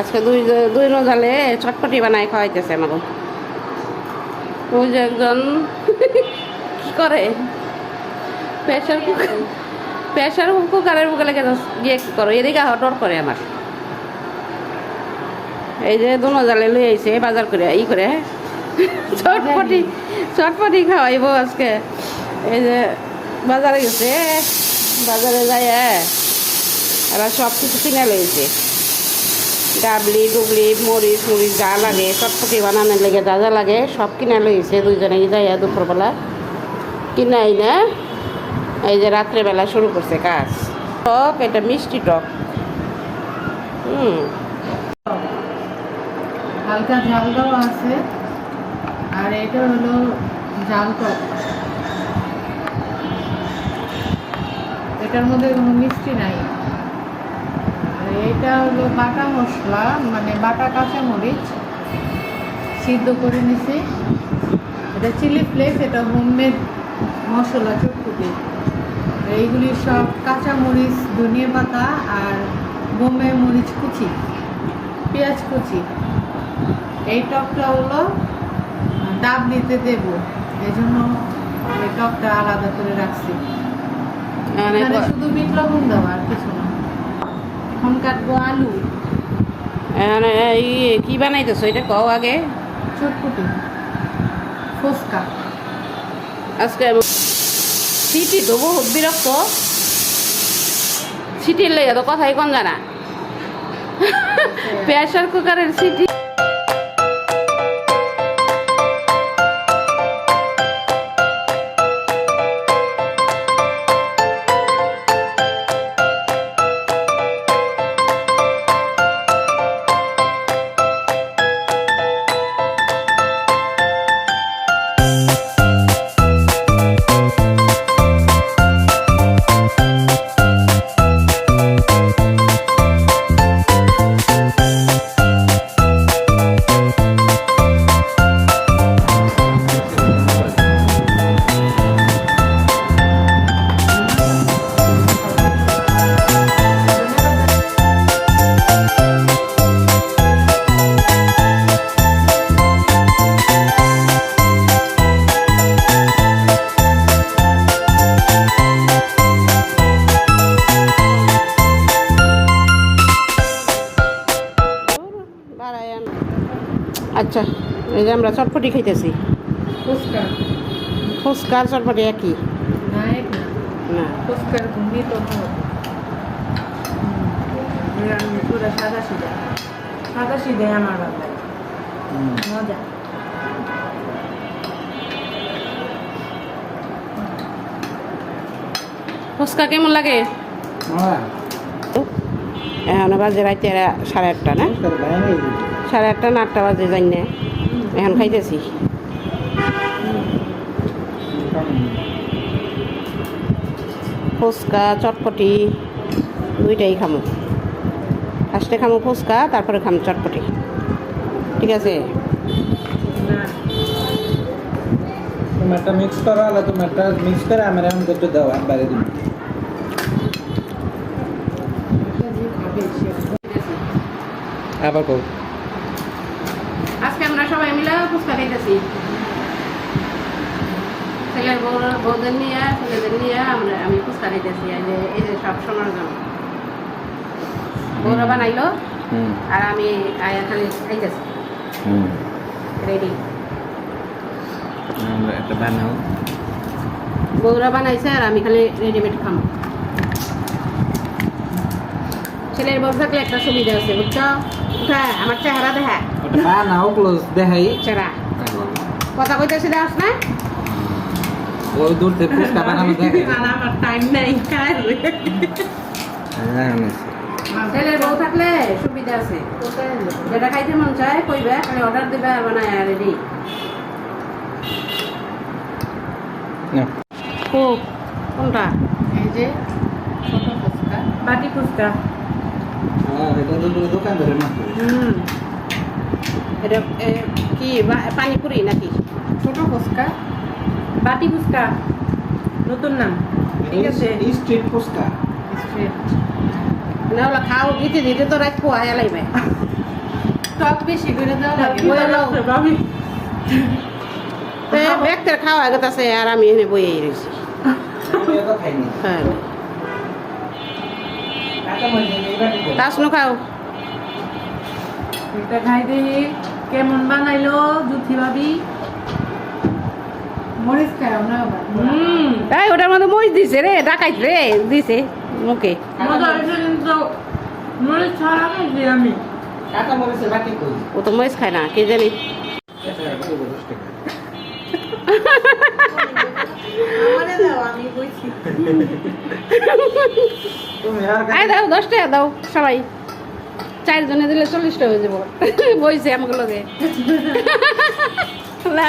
আজকে দুই দুই রোজালে চটপটি বানাই খাওয়াইতেছে আমাকে ওই যে একজন কি করে? প্রেশার কুকার প্রেশার কুকারের বুকে লেগে গিয়ে কি করো? এদিকে হটর করে আমার। এই যে দু নজালে লই আইছে বাজার করে ই করে চটপটি চটপটি খাওয়াইব আজকে। এই যে বাজারে গেছে বাজারে যায় এরা সব কিছু কিনে লইছে। ডাবলি ডুবলি মরিচ মরিচ যা লাগে চটপটি বানানোর লেগে যা যা লাগে, সব কিনে লইছে দুইজনে যাই দুপুরবেলা। কিনে আইনে, এই যে রাত্রেবেলা শুরু করছে কাজ। টক, এটা মিষ্টি টক। হুম। হালকা ঝাল দেওয়া আছে, আর এটা হলো ঝাল টক। এটার মধ্যে কোনো মিষ্টি নাই। এটা হলো বাটা মশলা মানে বাটা কাঁচা মরিচ সিদ্ধ করে নিছি। এটা চিলি ফ্লেক্স এটা হোমমেড মশলা চটপুটি। এইগুলি সব কাঁচা মরিচ ধনিয়া পাতা আর বোম্বে মরিচ কুচি পেঁয়াজ কুচি। এই টকটা হলো ডাব নিতে দেব এই জন্য এই টকটা আলাদা করে রাখছি। শুধু বিট লবণ দেওয়া আর কিছু না। এখন কাটবো আলু। এই কি বানাইতেছো এটা কও আগে? চটপুটি। ফুচকা আজকে সিটি তো বহুত বিরক্ত। সিটির লেগে তো কথাই কন জানা প্রেশার কুকারের সিটি। আচ্ছা এই যে আমরা চটপটি খাইতেছি। ফুচকা। ফুচকার চটপটি একই? না ফুচকার ঘুমি তো সাদা সিধা। সাদা সিধে আমার মজা। ফুচকা কেমন লাগে? এখন বাজে রাইতে সাড়ে আটটা না? সাড়ে আটটা না আটটা বাজে যাই না। এখন খাইতেছি। ফুচকা, চটপটি, দুইটাই খামো। ফার্স্টে খামো ফুচকা, তারপরে খাম চটপটি। ঠিক আছে? মিক্স মিক্স আবার কৌ সবাই মিলে ফুচকা খাইতেছি। ছেলের বউ বউদের নিয়ে ছেলেদের নিয়ে আমরা আমি ফুচকা খাইতেছি এই যে সব শোনার জন্য বউরা বানাইলো আর আমি আয়া খালি খাইতেছি। রেডি একটা বানাও বউরা বানাইছে আর আমি খালি রেডিমেড খাম। ছেলের বউ থাকলে একটা সুবিধা আছে বুঝছ? উঠা আমার চেহারা দেখা ওটা বানাও ক্লোজ দেখাই। চেহারা। কথা কইতেছি দেখ না ওই দূর থেকে ফুচকা বানানো দেখে। আর আমার টাইম নাই খাই ছেলের বউ থাকলে সুবিধা আছে। যেটা খাইতে মন চায় কইবে খালি অর্ডার দিবে আর রেডি কোনটা? এই যে ছোট ফুচকা। বাটি ফুচকা। হ্যাঁ এটা তো পুরো দোকান ধরে না হুম এটা এ, কি বা- পানিপুরি নাকি ছোট ফুচকা বাটি ফুচকা নতুন নাম ঠিক আছে স্ট্রিট ফুচকা স্ট্রেট না হলে খাও দিতে দিতে তো রাত পোয়া এলাইবে টক বেশি করে দেওয়া লাগে বলে নাও। ভাবি ব্যক্তির খাওয়া গেছে আর আমি এনে বইয়ে রয়েছি হ্যাঁ কাঁচা মরিচ নেই, এবার কি করব? তাসনু খাও। এটা খাই দিই কেমন বানাইলো জুথি ভাবি? মরিচ খাই আমরা হুম। এই ওটার মধ্যে মরিচ দিছে রে ডাকাইত রে দিছে। মুখে মরিচ ছাড়া আমি? ও তো মরিচ খায় না কে জানি? আমারে দাও দশ টাকা দাও সবাই। চারজনে দিলে চল্লিশ টাকা হয়ে যাব। বইছে আমাকে লগে। না